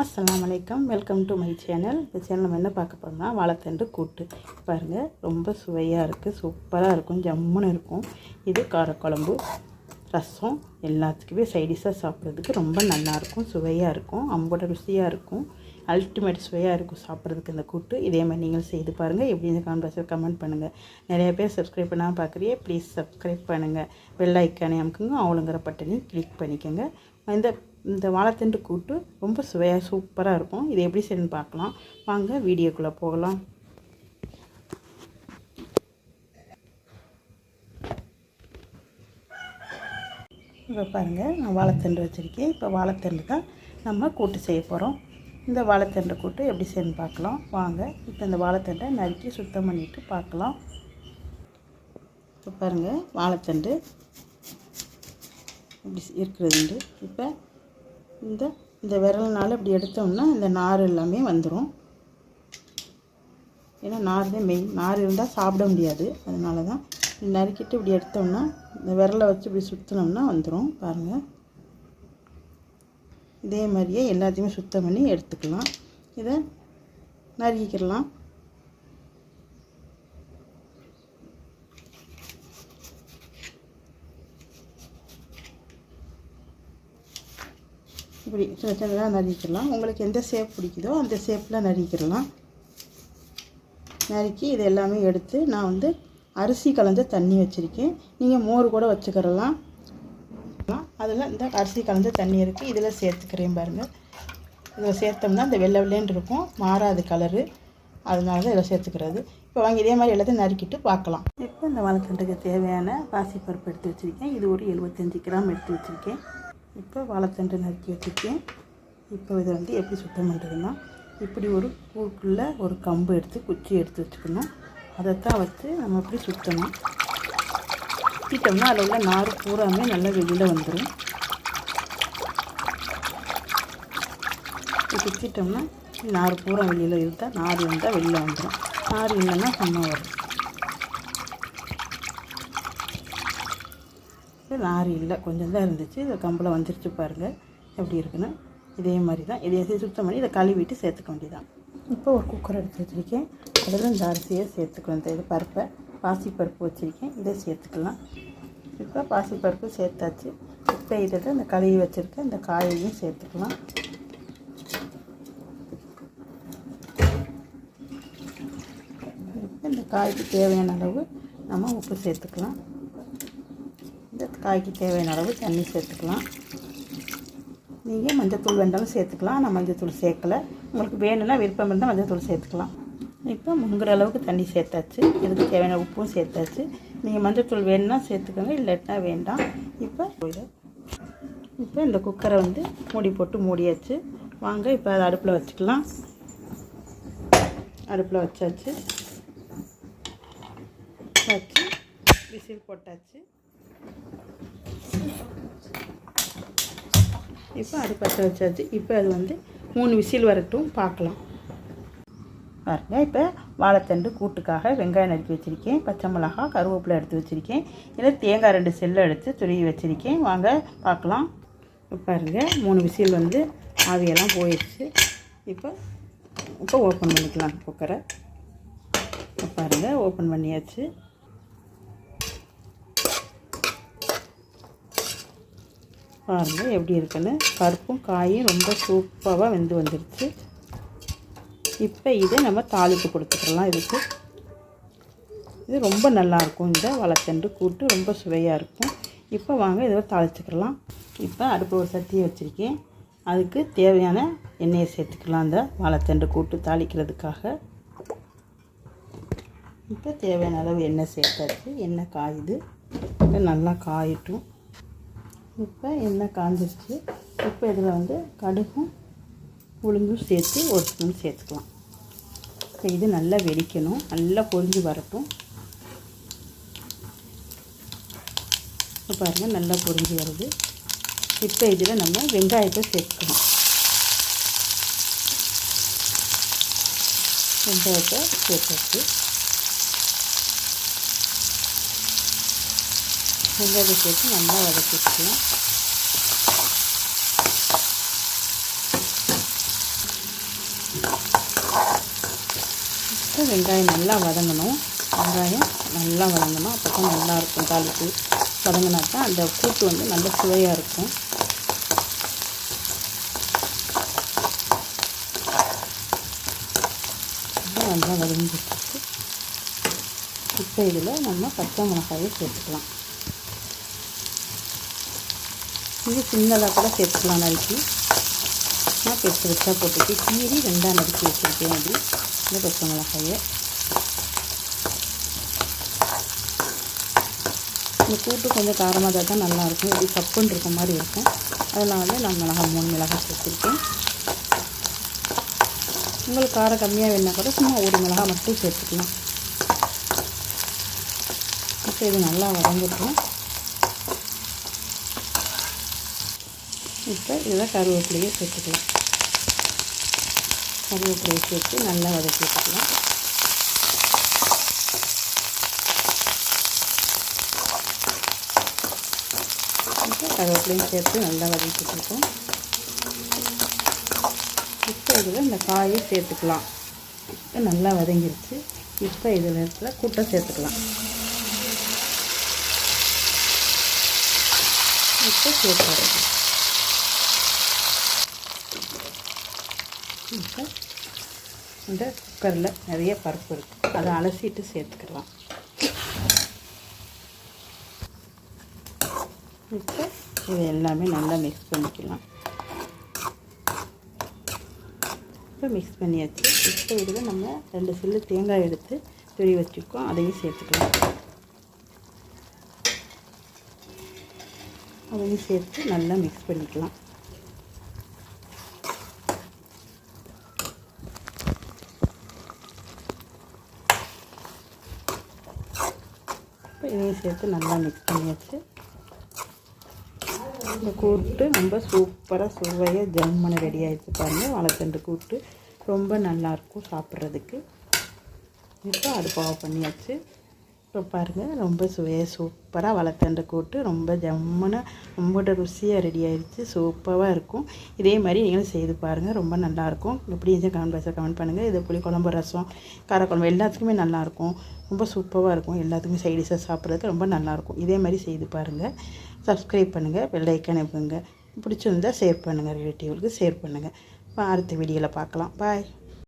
அஸ்லாம் வலைக்கம் welcome to my channel இந்த சேனல் நம்ம என்ன பார்க்க போகிறோம்னா வாழைத்தண்டு கூட்டு. பாருங்கள் ரொம்ப சுவையாக இருக்குது சூப்பராக இருக்கும் ஜம்முன்னு இருக்கும். இது காரக்குழம்பு ரசம் எல்லாத்துக்குமே சைடிஷாக சாப்பிட்றதுக்கு ரொம்ப நல்லாயிருக்கும் சுவையாக இருக்கும் அம்போட ருசியாக இருக்கும் அல்டிமேட் சுவையாக இருக்கும் சாப்பிட்றதுக்கு இந்த கூட்டு. இதே மாதிரி நீங்களும் செய்து பாருங்கள் எப்படி இந்த கான்வர்ஸில் கமெண்ட் பண்ணுங்கள் நிறைய பேர் சப்ஸ்கிரைப் பண்ணாமல் பார்க்குறியே ப்ளீஸ் சப்ஸ்கிரைப் பண்ணுங்கள் பெல் ஐக்கானே அமுக்குங்க அவளுங்கிற பட்டனையும் கிளிக் பண்ணிக்கோங்க. இந்த இந்த வாழைத்தண்டு கூட்டு ரொம்ப சுவையாக சூப்பராக இருக்கும். இது எப்படி செய்யணும்னு பார்க்கலாம். வாங்க வீடியோக்குள்ளே போகலாம். இப்போ பாருங்கள் நான் வாழைத்தண்டு வச்சுருக்கேன். இப்போ வாழைத்தண்டு தான் நம்ம கூட்டு செய்ய போகிறோம் இந்த வாழைத்தண்டு கூட்டு எப்படி செய்யணும்னு பார்க்கலாம். வாங்க இப்போ இந்த வாழைத்தண்டை நறுக்கி சுத்தம் பண்ணிவிட்டு பார்க்கலாம். இப்போ பாருங்கள் வாழைத்தண்டு இப்படி இருக்கிறது இப்போ இந்த இந்த விரல்னால இப்படி எடுத்தோம்னா இந்த நார் எல்லாமே வந்துடும் ஏன்னா நார் தான் மெயின் நார் இருந்தால் சாப்பிட முடியாது. அதனால தான் நறுக்கிட்டு இப்படி எடுத்தோம்னா இந்த விரலை வச்சு இப்படி சுற்றினோம்னா வந்துடும் பாருங்கள் இதே மாதிரியே எல்லாத்தையுமே சுத்தம் பண்ணி எடுத்துக்கலாம். இதை நறுக்கிக்கலாம். இப்படி சின்ன சின்னதாக நறுக்கிடலாம். உங்களுக்கு எந்த ஷேப் பிடிக்குதோ அந்த ஷேப்பில் நறுக்கிடலாம். நறுக்கி இது எல்லாமே எடுத்து நான் வந்து அரிசி கலந்த தண்ணி வச்சுருக்கேன். நீங்கள் மோர் கூட வச்சுக்கிறலாம் அதில் இந்த அரிசி கலந்த தண்ணி இருக்குது இதில் சேர்த்துக்கிறேன் பாருங்கள் இதில் சேர்த்தோம்னா இந்த வெள்ளை வெள்ளைன்னு இருக்கும். மாறாது கலரு அதனால தான் இதில் சேர்த்துக்கிறது. இப்போ வாங்கி இதே மாதிரி எல்லாத்தையும் நறுக்கிட்டு பார்க்கலாம். இப்போ இந்த வளர்க்குறதுக்கு தேவையான பாசிப்பருப்பு எடுத்து வச்சுருக்கேன். இது ஒரு எழுபத்தஞ்சி கிராம் எடுத்து வச்சுருக்கேன். இப்போ வாழைத்தண்டு நறுக்கி வச்சுருக்கேன். இப்போ இதை வந்து எப்படி சுத்தம் பண்ணுறதுன்னா இப்படி ஒரு பூக்குள்ளே ஒரு கம்பு எடுத்து குச்சி எடுத்து வச்சுக்கணும். அதைத்தான் வச்சு நம்ம இப்படி சுத்தணும். சுற்றிட்டோம்னா அதில் உள்ள நார் பூராமே நல்லா வெளியில் வந்துடும் சுற்றிட்டோம்னா நார் பூரா வெளியில் இருந்தால் நார் இருந்தால் வெளியில் வந்துடும் நார் இல்லைன்னா சும்மா வரும். லாரி இல்லை. கொஞ்சம் தான் இருந்துச்சு. இது கம்பளம் வந்துருச்சு பாருங்கள் எப்படி இருக்குன்னு. இதே மாதிரி தான். இதை சுத்தம் பண்ணி இதை கழுவிட்டு சேர்த்துக்க வேண்டியதான் இப்போ ஒரு குக்கர் எடுத்து வச்சுருக்கேன். அதில் இந்த அரிசியை சேர்த்துக்கலாம் இந்த இது பருப்பை. பாசிப்பருப்பு வச்சுருக்கேன். இதை சேர்த்துக்கலாம். இப்போ பாசிப்பருப்பு சேர்த்தாச்சு. இப்போ இதில் இந்த கழுவி வச்சுருக்க இந்த காயையும் சேர்த்துக்கலாம். இந்த காய்க்கு தேவையான அளவு நம்ம உப்பு சேர்த்துக்கலாம். காய்க்கு தேவையான அளவு தண்ணி சேர்த்துக்கலாம். நீங்கள் மஞ்சத்தூள் வேண்டாலும் சேர்த்துக்கலாம். நான் மஞ்சத்தூள் சேர்க்கலை. உங்களுக்கு வேணும்னா விருப்பம் இருந்தால் மஞ்சத்தூள் சேர்த்துக்கலாம். இப்போ முங்குற அளவுக்கு தண்ணி சேர்த்தாச்சு. இதுக்கு தேவையான உப்பும் சேர்த்தாச்சு. நீங்கள் மஞ்சத்தூள் வேணும்னா சேர்த்துக்கோங்க. இல்லாட்டினா வேண்டாம். இப்போ இப்போ இந்த குக்கரை வந்து மூடி போட்டு மூடியாச்சு. வாங்க இப்போ அதை அடுப்பில் வச்சுக்கலாம். அடுப்பில் வச்சாச்சு. வச்சு விசில் போட்டாச்சு. இப்போ அது பற்ற வச்சாச்சு. இப்போ அது வந்து மூணு விசில் வரட்டும் பார்க்கலாம். பாருங்க இப்போ வாழைத்தண்டு கூட்டுக்காக வெங்காயம் நறுக்கி வச்சுருக்கேன். பச்சை மிளகா கருவேப்பிலை எடுத்து வச்சுருக்கேன். இதில் தேங்காய் ரெண்டு செல்லை எடுத்து துருவி வச்சுருக்கேன். வாங்க பார்க்கலாம். பாருங்கள் மூணு விசில் வந்து ஆவியெல்லாம் போயிடுச்சு இப்போ இப்போ ஓப்பன் பண்ணிக்கலாம் குக்கரை. பாருங்கள் ஓப்பன் பண்ணியாச்சு. பாருங்கள் எப்படி இருக்குன்னு. பருப்பும் காயும் ரொம்ப சூப்பராக வெந்து வந்துருச்சு. இப்போ இதை நம்ம தாளிப்பு கொடுத்துக்கலாம் இதுக்கு. இது ரொம்ப நல்லாயிருக்கும் இந்த வளத்தண்டு கூட்டு ரொம்ப சுவையாக இருக்கும். இப்போ வாங்க இதை தாளிச்சுக்கலாம். இப்போ அடுப்பு ஒரு சட்டியை வச்சுருக்கேன். அதுக்கு தேவையான எண்ணெயை சேர்த்துக்கலாம் அந்த வாழைத்தண்டு கூட்டு தாளிக்கிறதுக்காக. இப்போ தேவையான அளவு எண்ணெய் சேர்த்தாச்சு. எண்ணெய் காயுது. இப்போ நல்லா காயட்டும். இப்போ எண்ணெய் காஞ்சிருச்சு. இப்போ இதில் வந்து கடுகும் உளுந்தும் சேர்த்து ஒரு ஸ்பூன் சேர்த்துக்கலாம். இப்போ இது நல்லா வெடிக்கணும். நல்லா பொரிஞ்சு வரட்டும். இப்போ பாருங்கள் நல்லா பொரிஞ்சு வருது. இப்போ இதில் நம்ம வெங்காயத்தை சேர்த்துக்கணும் வெங்காயத்தை சேர்த்தாச்சு. வெங்காயத்தை சேர்த்து நல்லா வதக்கிக்கலாம் இப்போ வெங்காயம் நல்லா வதங்கணும். வெங்காயம் நல்லா வதங்கணும். அப்போ தான் நல்லாயிருக்கும் தாளிப்பு. வதங்கினாக்கா அந்த கூட்டு வந்து நல்ல சுவையாக இருக்கும். நல்லா வதங்கிட்டு இப்போ இதில் நம்ம பச்சை மிளகாயை சேர்த்துக்கலாம். இது சின்னதாக கூட சேர்த்துக்கலாம் நறுக்கி. நான் பெருசு பெருசாக போட்டுட்டு கீறி ரெண்டாக நறுக்கி வச்சுருக்கேன் அப்படி இந்த பச்சை மிளகாயை. இந்த கூட்டு கொஞ்சம் காரமாக தான் நல்லாயிருக்கும். இப்படி சப்புன்னு இருக்க மாதிரி இருக்கும். அதனால நான் மிளகாய் மூணு மிளகாய் சேர்த்துருக்கேன். உங்களுக்கு காரம் கம்மியாக வேணால் கூட சும்மா ஒரு மிளகாய் மட்டும் சேர்த்துக்கலாம். இப்போ இது நல்லா வதங்கிட்டோம். இப்போ இதில் கருவேப்பிலையை சேர்த்துக்கலாம். கருவேப்பிலையை சேர்த்து நல்லா வதக்கி வச்சுக்கலாம் இப்போ கருவேப்பிலையும் சேர்த்து நல்லா வதக்கிட்டுருக்கோம் இப்போ இதில் இந்த காயை சேர்த்துக்கலாம். இப்போ நல்லா வதங்கிருச்சு. இப்போ இதில் இருக்கிற கூட்டை சேர்த்துக்கலாம். இப்போ சேர்த்து இப்போ இந்த குக்கரில் நிறைய பருப்பு இருக்குது அதை அலசிட்டு சேர்த்துக்கலாம். இப்போ இது எல்லாமே நல்லா மிக்ஸ் பண்ணிக்கலாம். இப்போ மிக்ஸ் பண்ணியாச்சு. இப்போ இதில் நம்ம ரெண்டு சில்லு தேங்காய் எடுத்து துரி வச்சுருக்கோம். அதையும் சேர்த்துக்கலாம். அதையும் சேர்த்து நல்லா மிக்ஸ் பண்ணிக்கலாம். இதையும் சேர்த்து நல்லா மிக்ஸ் பண்ணியாச்சு. இந்த கூட்டு ரொம்ப சூப்பராக சுவையாக ஜம்மனை ரெடி ஆகிடுச்சு பாருங்கள் வாழைத்தண்டு கூட்டு ரொம்ப நல்லாயிருக்கும் சாப்பிட்றதுக்கு. இப்போ அடுப்பாக பண்ணியாச்சு. இப்போ பாருங்கள் ரொம்ப சுவையாக சூப்பராக வளர்த்தண்டை கூட்டு ரொம்ப ஜம்முன்னு ரொம்ப ருசியாக ரெடி ஆகிடுச்சு சூப்பராக இருக்கும். இதே மாதிரி நீங்களும் செய்து பாருங்கள் ரொம்ப நல்லாயிருக்கும் எப்படி இருந்துச்சு கமெண்ட் பாக்ஸில் கமெண்ட் பண்ணுங்கள் இது புளி குழம்பு ரசம் காரக்குழம்பு எல்லாத்துக்குமே நல்லாயிருக்கும் ரொம்ப சூப்பராக இருக்கும். எல்லாத்துக்குமே சைடிஷாக சாப்பிட்றதுக்கு ரொம்ப நல்லாயிருக்கும் இதே மாதிரி செய்து பாருங்கள் சப்ஸ்கிரைப் பண்ணுங்கள் பெல் அனுப்புங்க பிடிச்சிருந்தால் ஷேர் பண்ணுங்கள் ரிலேட்டிவ்களுக்கு ஷேர் பண்ணுங்கள் அடுத்த வீடியோவில் பார்க்கலாம். பாய்